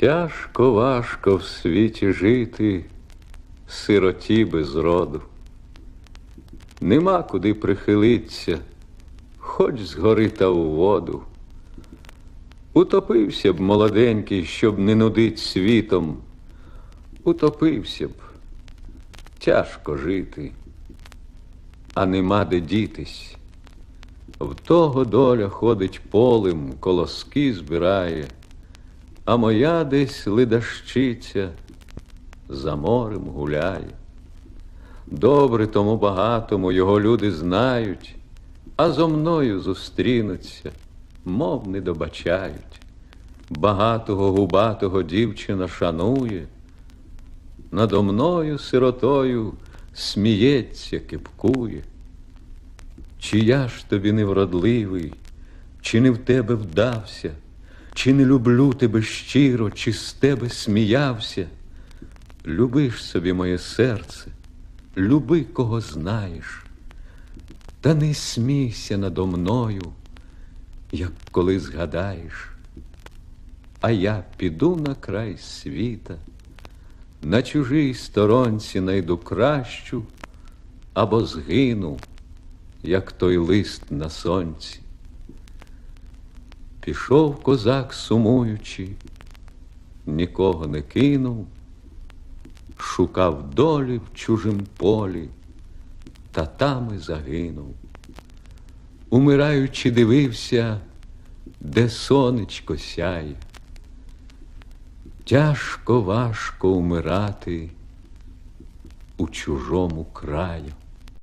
Тяжко, важко в світі жити, сироті без роду. Нема куди прихилиться, хоч згори та у воду. Утопився б молоденький, щоб не нудить світом. Утопився б, тяжко жити, а нема де дітись. В того доля ходить полем, колоски збирає, а моя десь ледащиця за морем гуляє. Добре тому багатому його люди знають, а зо мною зустрінуться, мов не добачають. Багатого губатого дівчина шанує, надо мною сиротою сміється, кипкує. Чи я ж тобі невродливий, чи не в тебе вдався, чи не люблю тебе щиро, чи з тебе сміявся? Любиш собі моє серце, люби, кого знаєш, та не смійся надо мною, як коли згадаєш, а я піду на край світа, на чужій сторонці найду кращу або згину як той лист на сонці. Пішов козак, сумуючи, нікого не кинув, шукав долі в чужим полі, та там і загинув. Умираючи, дивився, де сонечко сяє. Тяжко важко умирати у чужому краю.